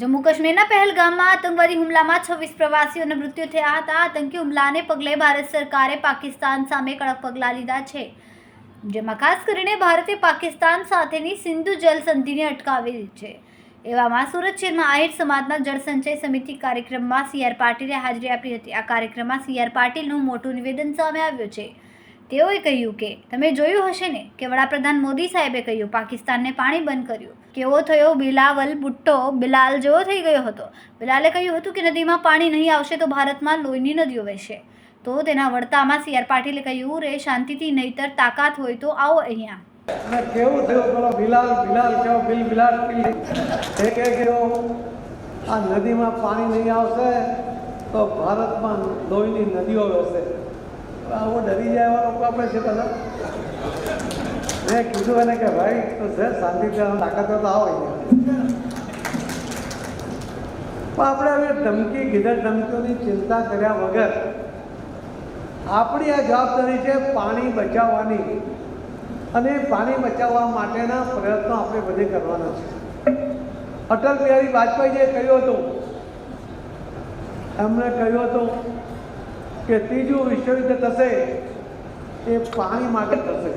જમ્મુ કાશ્મીરના પહેલગામમાં આતંકવાદી હુમલામાં છવ્વીસ પ્રવાસીઓના મૃત્યુ થયા હતા. આતંકી હુમલાને પગલે ભારત સરકારે પાકિસ્તાન સામે કડક પગલાં લીધા છે. જેમાં ખાસ કરીને ભારતે પાકિસ્તાન સાથેની સિંધુ જલ સંધિને અટકાવી છે. એવામાં સુરત શહેરમાં આહિર સમાજના જળસંચય સમિતિ કાર્યક્રમમાં સી આર પાટીલે હાજરી આપી હતી. આ કાર્યક્રમમાં સી આર પાટીલનું મોટું નિવેદન સામે આવ્યું છે. તેઓએ કહ્યું કે, તમે જોયું હશે ને કે વડાપ્રધાન મોદી સાહેબે કહ્યું, પાકિસ્તાનને પાણી બંધ કર્યું. કેવો થયો બિલાવલ બુટ્ટો? બિલાલ જેવો થઈ ગયો હતો. બિલાલે કહ્યું હતું કે નદીમાં પાણી નહીં આવશે તો ભારતમાં લોહીની નદીઓ વહેશે. તો તેના વડતામાં સી. આર. પાટીલે કહ્યું, રે, શાંતિથી નહીતર તાકાત હોય તો આવો અહીંયા. અને કેવું થયું? પેલો બિલાલ બિલાલ કેવો? બિલ, બિલાલ એ કહે કેવો આ નદીમાં પાણી નહીં આવશે તો ભારતમાં લોહીની નદીઓ વહેશે. ડરી જાય એવા લોકો આપણે છે બધા. મેં કીધું એને કે ભાઈ, તો છે, શાંતિથી આમ તાકાત તો આવો પણ આપણે હવે ધમકી ગીધર ધમકીઓની ચિંતા કર્યા વગર આપણી આ જવાબદારી છે પાણી બચાવવાની. અને પાણી બચાવવા માટેના પ્રયત્નો આપણે બધે કરવાના છે. અટલ બિહારી વાજપેયીએ કહ્યું હતું. એમણે કહ્યું હતું કે ત્રીજું વિશ્વયુદ્ધ થશે એ પાણી માટે થશે.